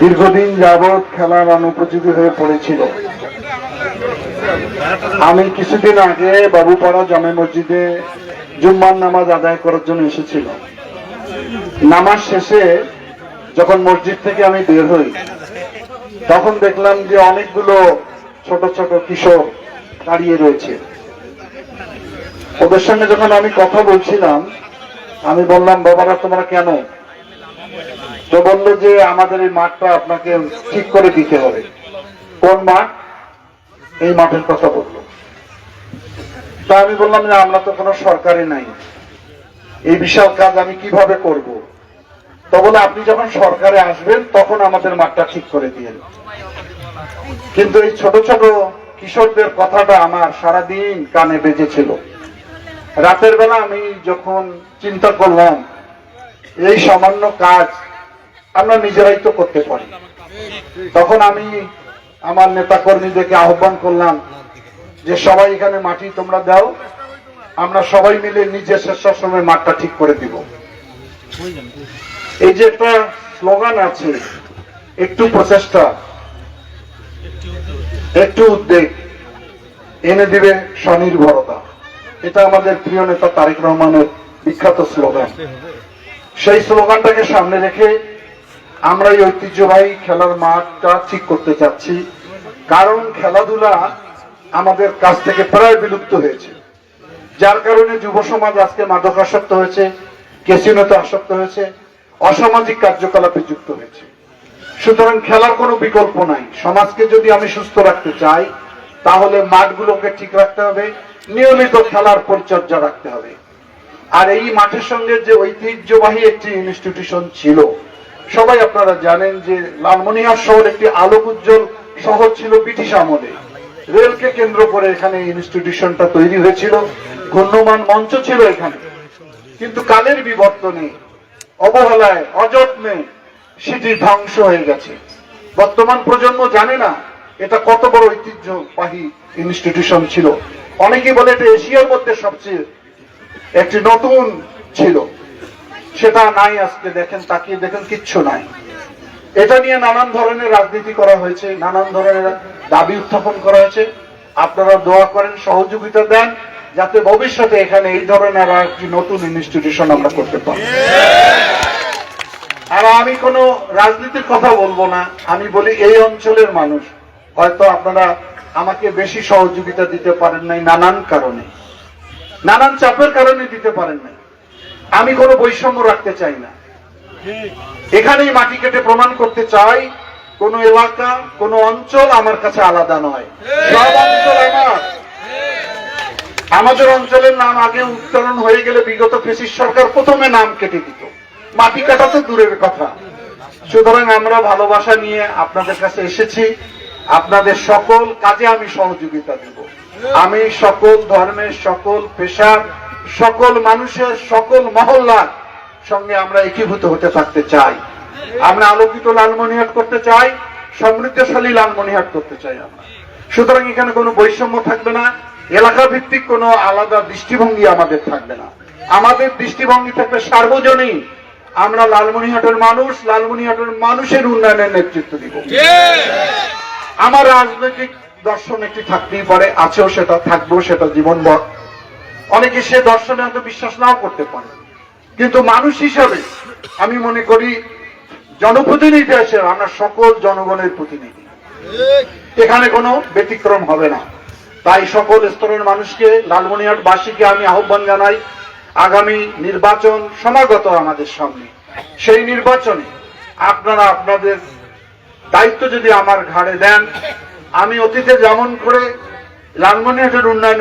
দীর্ঘদিন যাবৎ খেলার অনুপযোগী হয়ে পড়েছিল। আমি কিছুদিন আগে বাবুপাড়া জামে মসজিদে জুম্মার নামাজ আদায় করার জন্য এসেছিলাম। নামাজ শেষে যখন মসজিদ থেকে আমি বের হই, তখন দেখলাম যে অনেকগুলো ছোট ছোট কিশোর দাঁড়িয়ে রয়েছে। ওদের সঙ্গে যখন আমি কথা বলছিলাম, আমি বললাম, বাবারা, তোমরা কেন তো বলল যে আমাদের এই মাঠটা আপনাকে ঠিক করে দিতে হবে। কোন মাঠ? এই মাঠের কথা বলল। তা আমি বললাম যে আমরা তো কোনো সরকারি নাই। এই বিশাল কাজ আমি কীভাবে করব? তো বলে আপনি যখন সরকারে আসবেন, তখন আমাদের মাঠটা ঠিক করে দিয়েন কিন্তু এই ছোট ছোট কিশোরদের কথাটা আমার সারাদিন কানে বেজেছিল। রাতের বেলা আমি যখন চিন্তা করলাম, এই সামান্য কাজ আমরা নিজেরাই তো করতে পারি। তখন আমি আমার নেতা কর্মীদেরকে আহ্বান করলাম যে সবাই এখানে মাটি তোমরা দাও, আমরা সবাই মিলে নিজের স্বেচ্ছাশ্রমে মাঠটা ঠিক করে দিব। এই যে একটা স্লোগান আছে, একটু প্রচেষ্টা, একটু উদ্বেগ, এনে দিবে স্বনির্ভরতা। এটা আমাদের প্রিয় নেতা তারেক রহমানের বিখ্যাত স্লোগান। সেই স্লোগানটাকে সামনে রেখে আমরা এই ঐতিহ্যবাহী খেলার মাঠটা ঠিক করতে চাচ্ছি, কারণ খেলাধুলা আমাদের কাছ থেকে প্রায় বিলুপ্ত হয়েছে। যার কারণে যুব সমাজ আজকে মাদকাসক্ত হয়েছে, কেসিনোতে আসক্ত হয়েছে, অসামাজিক কার্যকলাপে যুক্ত হয়েছে। সুতরাং খেলার কোনো বিকল্প নাই। সমাজকে যদি আমি সুস্থ রাখতে চাই, তাহলে মাঠগুলোকে ঠিক রাখতে হবে, নিয়মিত খেলার পরিচর্যা রাখতে হবে। আর এই মাঠের সঙ্গে যে ঐতিহ্যবাহী একটি ইনস্টিটিউশন ছিল সবাই আপনারা জানেন যে লালমনিহাট শহর একটি আলোক উজ্জ্বল শহর ছিল ব্রিটিশ আমলে। রেলকে কেন্দ্র করে এখানে ইনস্টিটিউশনটা তৈরি হয়েছিল। ঘূর্ণমান মঞ্চ ছিল এখানে। কিন্তু কালের বিবর্তনে, অবহেলায়, অযত্নে সেটি ধ্বংস হয়ে গেছে। বর্তমান প্রজন্ম জানে না এটা কত বড় ঐতিহ্যবাহী ইনস্টিটিউশন ছিল। অনেকে বলে এটা এশিয়ার মধ্যে সবচেয়ে একটি নতুন ছিল। সেটা নাই আজকে, দেখেন, তাকিয়ে দেখেন, কিচ্ছু নাই। এটা নিয়ে নানান ধরনের রাজনীতি করা হয়েছে, নানান ধরনের দাবি উত্থাপন করা হয়েছে। আপনারা দোয়া করেন, সহযোগিতা দেন, যাতে ভবিষ্যতে এখানে এই ধরনের একটি নতুন ইনস্টিটিউশন আমরা করতে পারি। আর আমি কোনো রাজনীতির কথা বলব না, আমি বলি এই অঞ্চলের মানুষ। হয়তো আপনারা আমাকে বেশি সহযোগিতা দিতে পারেন নাই নানান কারণে। নানান চাপের কারণে দিতে পারেন নাই। আমি কোনো বৈষম্য রাখতে চাই না। এখানেই মাটি কেটে প্রমাণ করতে চাই, কোন এলাকা, কোন অঞ্চল আমার কাছে আলাদা নয়। সব অঞ্চল আমার। আমাদের অঞ্চলের নাম আগে উত্তোলন হয়ে গেলে বিগত ফেসিস সরকার প্রথমে নাম কেটে দিত। মাটি কাটা তো দূরের কথা। সুতরাং আমরা ভালোবাসা নিয়ে আপনাদের কাছে এসেছি। আপনাদের সকল কাজে আমি সহযোগিতা দেব। আমি সকল ধর্মের সকল পেশার সকল মানুষের সকল মহল্লার সঙ্গে আমরা একীভূত হতে থাকতে চাই। আমরা আলোকিত লালমনিহাট করতে চাই সমৃদ্ধশালী লালমনিহাট করতে চাই আমরা। সুতরাং এখানে কোনো বৈষম্য থাকবে না এলাকা ভিত্তিক কোনো আলাদা দৃষ্টিভঙ্গি আমাদের থাকবে না। আমাদের দৃষ্টিভঙ্গি থাকবে সার্বজনীন। আমরা লালমনিহাটের মানুষ লালমনিহাটের মানুষের উন্নয়নের নেতৃত্ব দিব। আমার রাজনৈতিক দর্শন একটি থাকতেই পারে আছেও সেটা থাকব সেটা জীবনভর অনেকে সে দর্শনে হয়তো বিশ্বাস নাও করতে পারে। কিন্তু মানুষ হিসাবে আমি মনে করি জনপ্রতিনিধি হিসেবে আমরা সকল জনগণের প্রতিনিধি। এখানে কোনো ব্যতিক্রম হবে না। তাই সকল স্তরের মানুষকে লালমনিহাট বাসীকে আমি আহ্বান জানাই, আগামী নির্বাচন সমাগত আমাদের সামনে। সেই নির্বাচনে আপনারা আপনাদের দায়িত্ব যদি আমার ঘাড়ে দেন, আমি অতীতে যেমন করে লালমনিহাটের উন্নয়ন